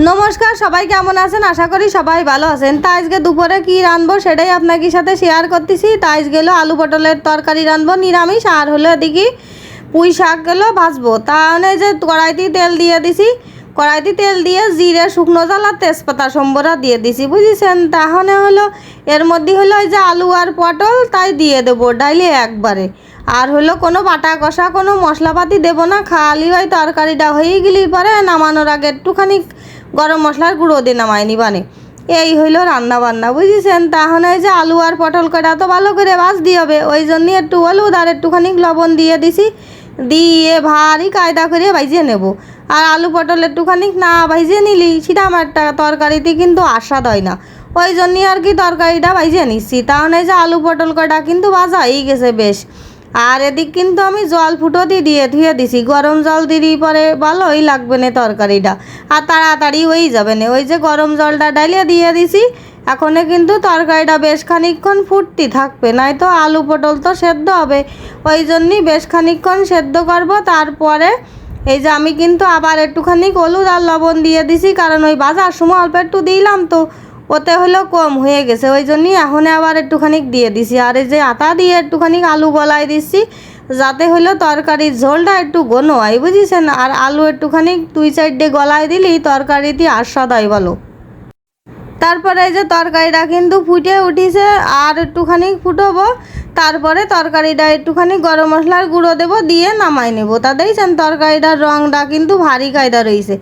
নমস্কার, সবাই কেমন আছেন? আশা করি সবাই ভালো আছেন। তা আজকে দুপুরে কি রাঁধবো সেটাই আপনাকে সাথে শেয়ার করতেছি। তা আজকে হলো আলু পটলের তরকারি রাঁধবো, নিরামিষ, আর হলো এদিকে পুঁই শাক শাকগুলো ভাজবো। তাহলে যে কড়াইতে তেল দিয়ে দিছি। কড়াইতে তেল দিয়ে জিরে, শুকনো জল আর তেজপাতা সম্বরা দিয়ে দিছি, বুঝেছেন? তাহলে হলো এর মধ্যে হলো ওই যে আলু আর পটল, তাই দিয়ে দেবো ডাইলে একবারে। আর হলো কোনো বাটা কষা, কোনো মশলাপাতি দেবো না, খালি ওই তরকারিটা হয়ে গেলি পরে নামানোর আগে একটুখানি গরম মশলার গুঁড়ো দিয়ে নামাই নিবানে এই হইল রান্না বান্না বুঝেছেন তাহলে এই যে আলু আর পটল কটা তো ভালো করে বাস দিয়ে হবে। ওই জন্য একটু হলুদ আর একটুখানি লবণ দিয়ে দিছি। দিয়ে ভারী কায়দা করে ভাইজিয়ে নেব। আর আলু পটল একটুখানি না ভাইজিয়ে নিলি, সেটা আমার তরকারিতে কিন্তু আস্বাদ হয় না। ওই জন্যই আর কি তরকারিটা ভাইজিয়ে নিচ্ছি। তাহলে এই যে আলু পটল কটা কিন্তু ভাজা হয়ে গেছে বেশ। আর এদিক কিন্তু আমি জল ফুটো দিয়ে দিয়ে ধুয়ে দিছি। গরম জল দিলি পরে ভালোই লাগবে না তরকারিটা। আর তাড়াতাড়ি হয়ে যাবে না। ওই যে গরম জলটা ডালিয়ে দিয়ে দিছি, এখন কিন্তু তরকারিটা বেশ খানিকক্ষণ ফুটতি থাকবে। নাই তো আলু পটল তো সেদ্ধ হবে। ওই জন্যই বেশ খানিকক্ষণ সেদ্ধ করব। তারপরে এই যে আমি কিন্তু আবার একটুখানি হলুদ আর লবণ দিয়ে দিছি, কারণ ওই বাজার সময় অল্প একটু দিলাম তো। ওতে হলো কম হয়ে গেছে, ওই জন্যই এখন আবার একটুখানি দিয়ে দিছি। আর এই যে আটা দিয়ে একটুখানি আলু গলায় দিছি, যাতে হলো তরকারির ঝোলটা একটু ঘন হয়, বুঝিছেন? আর আলু একটুখানি দুই চারটে গলায় দিলেই তরকারিটি আস্বাদ হয় বলো। তারপরে এই যে তরকারিটা কিন্তু ফুটে উঠিছে, আর একটুখানি ফুটবো তারপরে তরকারিটা একটুখানি গরম মশলার গুঁড়ো দেবো, দিয়ে নামাই নেব। তা দেখছেন তরকারিটার রঙটা কিন্তু ভারী কায়দা রয়েছে।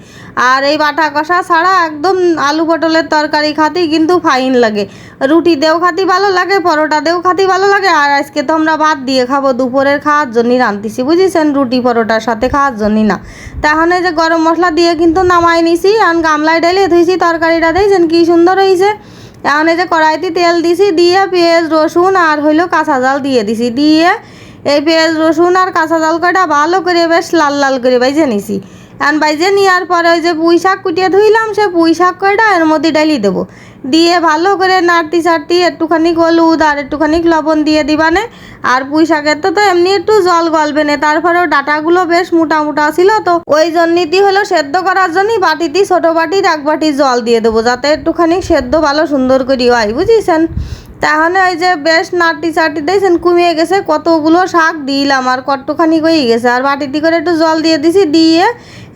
আর এই বাটা কষা ছাড়া একদম আলু পটলের তরকারি খাতেই কিন্তু ফাইন লাগে। রুটি দেও খাতি ভালো লাগে পরোটা দেও খাতি ভালো লাগে, আর আজকে তো আমরা ভাত দিয়ে খাব দুপুরের খাওয়ার জন্যই রাঁধতেছি, বুঝেছেন? রুটি পরোটার সাথে খাওয়ার জন্যই না। তাহলে যে গরম মশলা দিয়ে কিন্তু নামাই নিছি, আর গামলায় ঢেলে ধুইছি তরকারিটা দেখছেন কি সুন্দর হয়েছে এখন এই যে কড়াইতে তেল দিছি, দিয়ে পেঁয়াজ, রসুন আর হইল কাঁচা জাল দিয়ে দিছি। দিয়ে এই পেঁয়াজ, রসুন আর কাঁচা জাল কটা ভালো করে বেশ লাল লাল করে বাইজে নিছি। এখন বাইজে নেওয়ার পরে ওই যে পুঁই শাক কুটিয়ে ধুইলাম, সে পুঁই শাক কয়টা এর মধ্যে ডালি দেবো। দিয়ে ভালো করে নাড়তি চাড়তি একটুখানি হলুদ আর একটুখানি লবণ দিয়ে দিবানে। আর পুঁই শাকের তো তো এমনি একটু জল গলবে না। তারপরেও ডাটাগুলো বেশ মোটা মোটা ছিল তো ওই জন্যটি হলো সেদ্ধ করার জন্যই বাটিতে ছোটো বাটির এক বাটি জল দিয়ে দেবো, যাতে একটুখানি সেদ্ধ ভালো সুন্দর করি হয় বুঝিছেন? তাহলে ওই যে বেশ নাটি চাটি দিয়েছেন, কমিয়ে গেছে, কতগুলো শাক দিলাম, আর কতখানি হয়ে গেছে। আর বাটিতে করে একটু জল দিয়ে দিছি, দিয়ে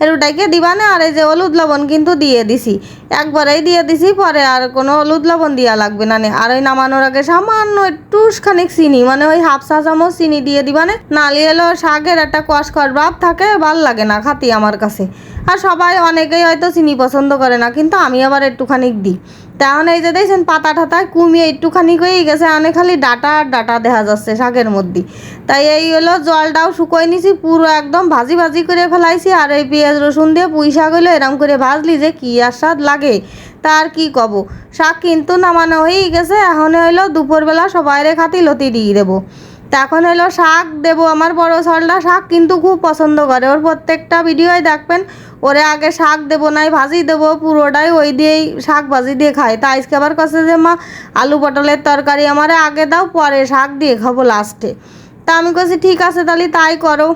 এরুটাকে দিবা না আর এই যে হলুদ লবণ কিন্তু দিয়ে দিছি। একবারেই দিয়ে দিছি, পরে আর কোনো হলুদ লবণ দেওয়া লাগবে না। আর ওই নামানোর আগে সামান্য একটু খানিক চিনি মানে ওই হাফ চা চামচ চিনি দিয়ে দিবা না নালি এলো শাকের একটা কষকর ভাব থাকে, ভালো লাগে না খাতি আমার কাছে। আর সবাই অনেকেই হয়তো চিনি পছন্দ করে না, কিন্তু আমি আবার একটুখানি দিই। তেমন এই যে দেখছেন, পাতা টাতায় কমিয়ে একটুখানি হয়েই গেছে অনেক খালি ডাটা আর ডাটা দেখা যাচ্ছে শাকের মধ্যে। তাই এই হলো জলটাও শুকোয় নিছি, পুরো একদম ভাজি ভাজি করে ফেলাইছি, আর এই পেঁয়াজ রসুন দিয়ে পুঁই শাক হইল, এরম করে ভাজলি যে কী আর স্বাদ লাগে তার কি কব। শাক কিন্তু নামানো হয়েই গেছে, এখন হইল দুপুরবেলা সবাইরে খাতি লতি দিয়ে দেবো। এখন হলো শাক দেব, আমার বড় সলটা শাক কিন্তু খুব পছন্দ করে। ওর প্রত্যেকটা ভিডিওই দেখবেন, ওরে আগে শাক দেব, নাই ভাজি দেব, পুরোটাই ওই দিয়েই শাক ভাজি দিয়ে খায় তা আজকে আবার কাছে যে, মা, আলু পটলের তরকারি আমার আগে দাও, পরে শাক দিয়ে খাব লাস্টে তা আমি কাছে ঠিক আছে, তাহলে তাই করো।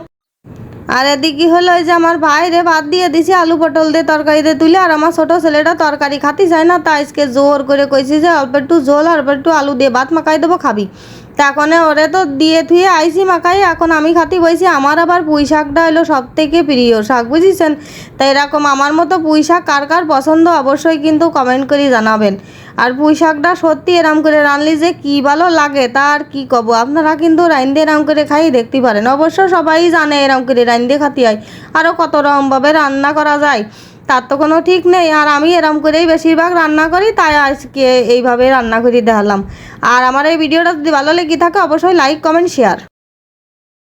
আর এদিকে হলো যে আমার ভাইরে ভাত দিয়ে দিছি, আলু পটল দিয়ে তরকারি দিয়ে তুলে, আর আমার ছোটো ছেলেটা তরকারি খাতি চায় না, তা আজকে জোর করে কইছি যে অল্প একটু আর অল্প একটু আলু দিয়ে ভাত মাখাই দেবো, খাবি। তা এখন ওরে তো দিয়ে থুয়ে আইসি মাখাই, এখন আমি খাতি বইছি, আমার আবার পুঁই শাকটা হলো সব থেকে প্রিয় শাক, বুঝেছেন? তাই এরকম আমার মতো পুঁই শাক কার কার পছন্দ অবশ্যই কিন্তু কমেন্ট করে জানাবেন। আর পুঁই শাকটা সত্যি এরম করে রানলি যে কী ভালো লাগে তার কি কব? আপনারা কিন্তু রাইন্দে এরম করে খাই, দেখতে পারেন। অবশ্য সবাই জানে এরম করে রাইন্দে খাতি হয়। আরও কত রকমভাবে রান্না করা যায়, তার তো কোনো ঠিক নেই। আর আমি এরম করেই বেশিরভাগ রান্না করি, তাই আজকে এইভাবে রান্না করে দেখালাম। আর আমার এই ভিডিওটা যদি ভালো লেগে থাকে, অবশ্যই লাইক কমেন্ট শেয়ার